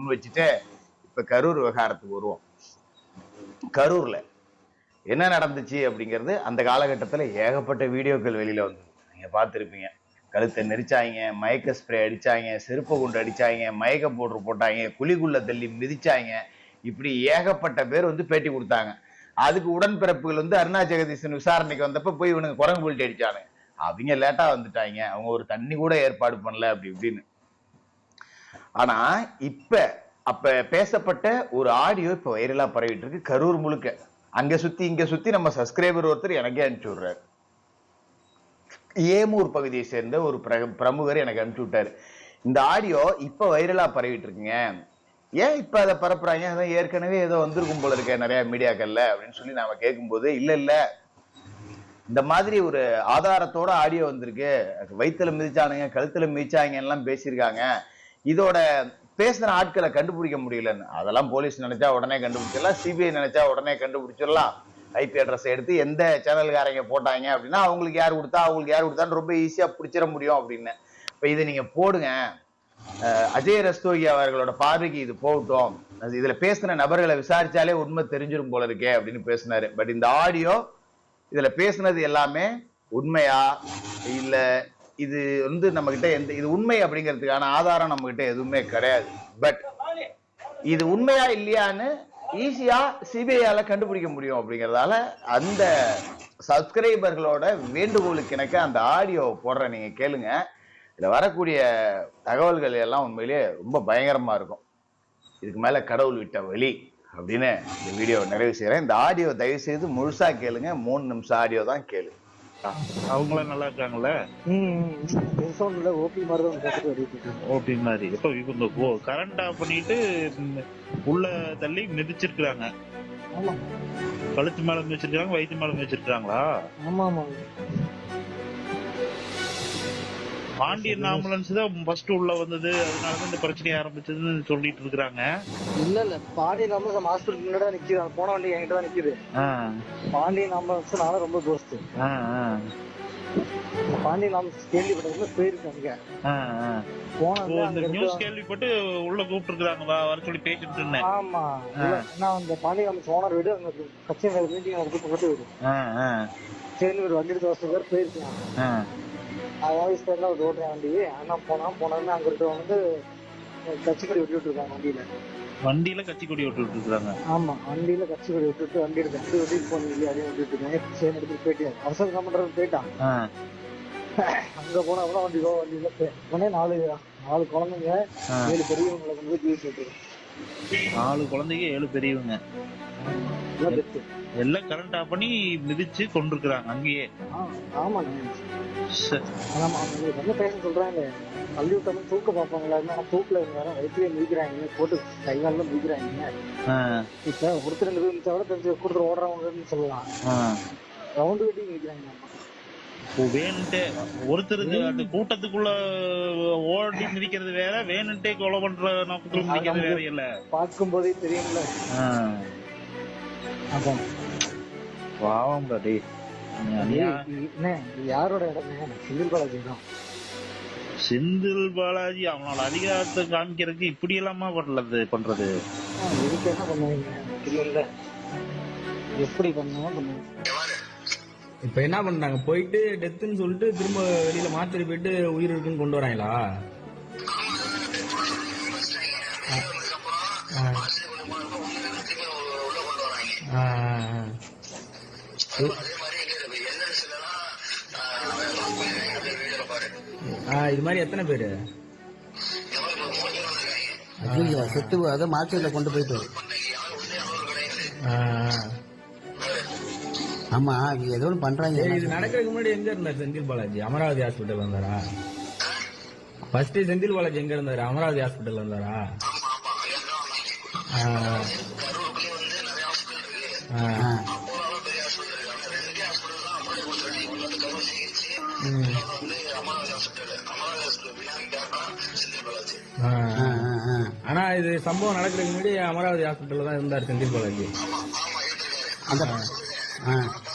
முன் வச்சுட்டு இப்ப கரூர் விவகாரத்துக்கு வருவோம். கரூர்ல என்ன நடந்துச்சு அப்படிங்கிறது அந்த காலகட்டத்துல ஏகப்பட்ட வீடியோக்கள் வெளியில வந்து நீங்க பார்த்துருப்பீங்க. கழுத்தை நெரிச்சாங்க மயக்க ஸ்ப்ரே அடிச்சாங்க செருப்பு குண்டு அடிச்சாங்க மயக்க பவுட்ரு போட்டாங்க குழிக்குள்ள தள்ளி மிதிச்சாங்க. இப்படி ஏகப்பட்ட பேர் வந்து பேட்டி கொடுத்தாங்க. அதுக்கு உடன்பிறப்புகள் வந்து அருணா ஜெகதீசன் விசாரணைக்கு வந்தப்ப போய் இவனுக்கு குரங்கு புல்ட்டி அடித்தானுங்க அவங்க லேட்டா வந்துட்டாங்க. அவங்க ஒரு தண்ணி கூட ஏற்பாடு பண்ணல அப்படி இப்படின்னு. ஆனா இப்ப அப்ப பேசப்பட்ட ஒரு ஆடியோ இப்ப வைரலா பரவிட்டு இருக்கு கரூர் முழுக்க. அங்க சுத்தி இங்க சுத்தி நம்ம சப்ஸ்கிரைபர் ஒருத்தர் எனக்கே அனுப்பிச்சு விடுறாரு. ஏமூர் பகுதியை சேர்ந்த ஒரு பிர- பிரமுகர் எனக்கு அனுப்பிச்சு விட்டாரு. இந்த ஆடியோ இப்ப வைரலா பரவிட்டு இருக்குங்க ஏன் இப்ப அதை பரப்புறாங்க? அதான் ஏற்கனவே ஏதோ வந்திருக்கும் போல இருக்க நிறைய மீடியாக்கள்ல அப்படின்னு சொல்லி நாம கேட்கும்போது இல்ல இல்ல. இந்த மாதிரி ஒரு ஆதாரத்தோட ஆடியோ வந்திருக்கு. வயிற்றுல மிதிச்சானுங்க கழுத்துல மிதிச்சாங்க எல்லாம் பேசியிருக்காங்க. இதோட பேசின ஆட்களை கண்டுபிடிக்க முடியலன்னு. அதெல்லாம் போலீஸ் நினைச்சா உடனே கண்டுபிடிச்சிடலாம் சிபிஐ நினைச்சா உடனே கண்டுபிடிச்சிடலாம். ஐபி அட்ரஸ் எடுத்து எந்த சேனல்காரங்க போட்டாங்க அப்படின்னா அவங்களுக்கு யார் கொடுத்தா அவங்களுக்கு யார் கொடுத்தான்னு ரொம்ப ஈஸியா பிடிச்சிட முடியும் அப்படின்னு. இப்ப இதை நீங்க போடுங்க. அஜய் ரஸ்தோகி அவர்களோட பார்வைக்கு இது போகட்டும். அது இதுல பேசின நபர்களை விசாரிச்சாலே உண்மை தெரிஞ்சிடும் போல இருக்கே அப்படின்னு பேசினாரு. பட் இந்த ஆடியோ இதுல பேசினது எல்லாமே உண்மையா இல்லை இது வந்து நம்ம கிட்ட எந்த இது உண்மை அப்படிங்கிறதுக்கான ஆதாரம் நம்ம கிட்ட எதுவுமே கிடையாது. பட் இது உண்மையா இல்லையான்னு ஈஸியா சிபிஐயால கண்டுபிடிக்க முடியும் அப்படிங்கறதால அந்த சப்ஸ்கிரைபர்களோட வேண்டுகோளுக்கு எனக்கு அந்த ஆடியோ போடுற நீங்க கேளுங்க. இதுல வரக்கூடிய தகவல்கள் எல்லாம் உண்மையிலேயே ரொம்ப பயங்கரமா இருக்கும். இதுக்கு மேல கடவுள் விட்ட வழி அப்படின்னு இந்த வீடியோ நிறைவு செய்கிறேன் இந்த ஆடியோ தயவு செய்து முழுசா கேளுங்க. மூணு நிமிஷம் ஆடியோ தான் கேளு. அவங்களாம் நல்லா இருக்காங்கல்ல? ஓபி மாதிரி ஓபி மாதிரி. இப்போ இந்த கரண்ட் ஆஃப் பண்ணிட்டு உள்ள தள்ளி மிதிச்சிருக்காங்க ஆமா. கழுத்து மேல மிதிச்சிருக்காங்க வயிற்று மேல மிதிச்சிருக்காங்களா ஆமா ஆமா. பாண்டியன் ஆம்புலன்ஸ் தான் ஃபர்ஸ்ட் உள்ள வந்தது. அதனால தான் இந்த பிரச்சனை ஆரம்பிச்சதுன்னு சொல்லிட்டு இருக்கிறாங்க. இல்ல இல்ல. பாண்டியன் ஆம்புலன்ஸ் நம்ம ஹாஸ்பிட்டல் முன்னாடி தான் நிக்குது. அந்த போன வண்டி என்கிட்ட தான் நிக்குது. பாண்டியன் ஆம்புலன்ஸ் நானும் ரொம்ப தோஸ்து பாண்டியன் ஆம்புலன்ஸ் கேள்விப்பட்டதுல போயிருக்காங்க இந்த நியூஸ் கேள்விப்பட்டு உள்ள கூப்பிட்டு இருக்காங்க வர சொல்லி பேசிட்டு இருந்தேன். ஆமா. நான் அந்த பாண்டியன் ஓனர் வீடு. அங்க கட்சி மீட்டிங் அதுக்கு பக்கத்து வீடு. சரி ஒரு வண்டி தோசை பேர் போயிருக்கான். வாய்ஸ் பேர்ல ஒரு ஓட்டுறேன் வண்டி ஆனா போனா போனோன்னு அங்க வந்து கட்சிக்கடி விட்டு இருக்காங்க வண்டியில. வண்டியில கட்சி கொடி விட்டுட்டு இருக்காங்க ஆமா வண்டியில கட்சி கொடி விட்டுட்டு வண்டி எடுத்து வண்டி ஓட்டிட்டு போன இல்லையா அதையும் விட்டுட்டு இருக்கேன். சரி எடுத்துட்டு போயிட்டேன் அவசரம் என்ன பண்றது? போயிட்டான் அங்க போனா கூட வண்டி வண்டியில உடனே நாலு நாலு குழந்தைங்க. ஏழு பெரியவங்களை கொண்டு போய் ஜூஸ் விட்டு நாலு குழந்தைங்க ஏழு பெரியவங்க. எல்லாம் கரண்ட் ஆஃப் பண்ணி மிதிச்சு கொண்டிருக்கிறாங்க அங்கேயே. ஆமா என்ன பேச சொல்றாங்க? தள்ளி விட்டாலும் தூக்க பார்ப்பாங்களா? தூக்கில் இருந்தாலும் வயிற்றுல மிதிக்கிறாங்க போட்டு கைகாலில் மிதிக்கிறாங்க இப்ப ஒருத்தர் ரெண்டு பேர் கூட தெரிஞ்சு கொடுத்துட்டு ஓடுறவங்கன்னு சொல்லலாம். ரவுண்டு கட்டி மிதிக்கிறாங்க ஓ, வேணுன்ட்டே ஒருத்தருக்கு அந்த கூட்டத்துக்குள்ள ஓடி மிதிக்கிறது வேற வேணுன்ட்டே கொலை பண்ற நோக்கத்துல மிதிக்கிறது வேற இல்ல பார்க்கும் போதே தெரியும்ல. அதான். என்ன இது யாரோட இடமே? செந்தில் பாலாஜி தான் செந்தில் பாலாஜி அவனோட அதிகாரத்தை காமிக்கிறதுக்கு இப்படி எல்லாமா பண்ணது பண்றது? இதுக்கு என்ன பண்ணுவீங்க? தெரியல. எப்படி பண்ணுவோம் பண்ணுவோம் இப்ப என்ன பண்றாங்க? போயிட்டு டெத்துன்னு சொல்லிட்டு திரும்ப வெளியில மாத்திரை போயிட்டு உயிர் இருக்குன்னு கொண்டு வராங்களா? ஆ. ஆ, ஆ, ஆ. ஆ, இது மாதிரி எத்தனை பேரு? செத்து அதை மார்க்கெட்ல கொண்டு போயிட்டு ஆ, ஆ. ஆமா ஏதோ ஒன்று பண்றாங்க. இது நடக்கிறதுக்கு முன்னாடி எங்க இருந்தார் செந்தில் பாலாஜி? அமராவதி ஹாஸ்பிட்டல் வந்தாரா ஃபர்ஸ்ட் செந்தில் பாலாஜி எங்க இருந்தாரு? அமராவதி ஹாஸ்பிட்டல் ஆ. ஆனா இது சம்பவம் நடக்கிறதுக்கு முன்னாடி அமராவதி ஹாஸ்பிட்டல்ல தான் இருந்தார் செந்தில் பாலாஜி. அந்த 嗯